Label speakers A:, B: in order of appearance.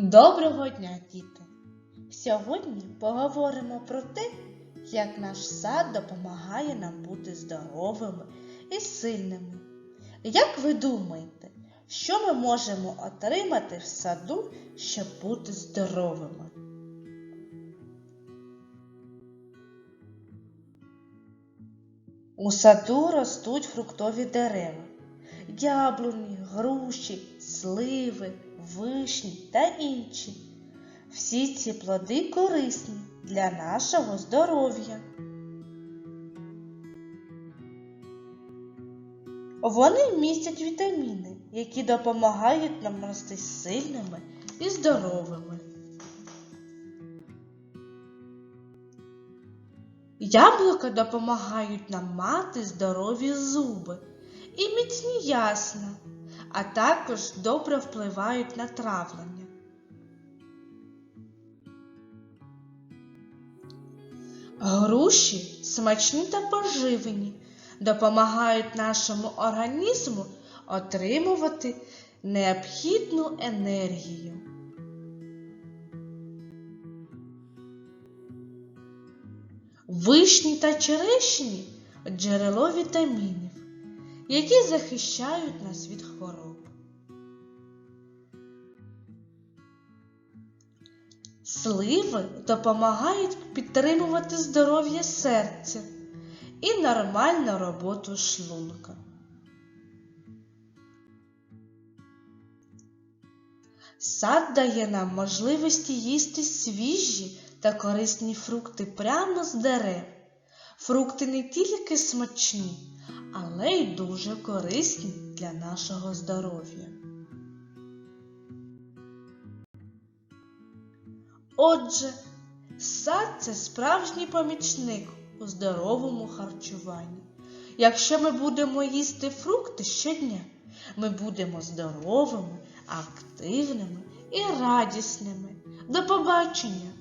A: Доброго дня, діти! Сьогодні поговоримо про те, як наш сад допомагає нам бути здоровими і сильними. Як ви думаєте, що ми можемо отримати в саду, щоб бути здоровими? У саду ростуть фруктові дерева, яблуні, груші, сливи, вишні та інші. Всі ці плоди корисні для нашого здоров'я. Вони містять вітаміни, які допомагають нам рости сильними і здоровими. Яблука допомагають нам мати здорові зуби і міцні ясна, а також добре впливають на травлення. Груші смачні та поживні, допомагають нашому організму отримувати необхідну енергію. Вишні та черешні джерело вітамінів, які захищають нас від хвороб. Сливи допомагають підтримувати здоров'я серця і нормальну роботу шлунка. Сад дає нам можливості їсти свіжі та корисні фрукти прямо з дерев. Фрукти не тільки смачні, але й дуже корисні для нашого здоров'я. Отже, сад це справжній помічник у здоровому харчуванні. Якщо ми будемо їсти фрукти щодня, ми будемо здоровими, активними і радісними. До побачення!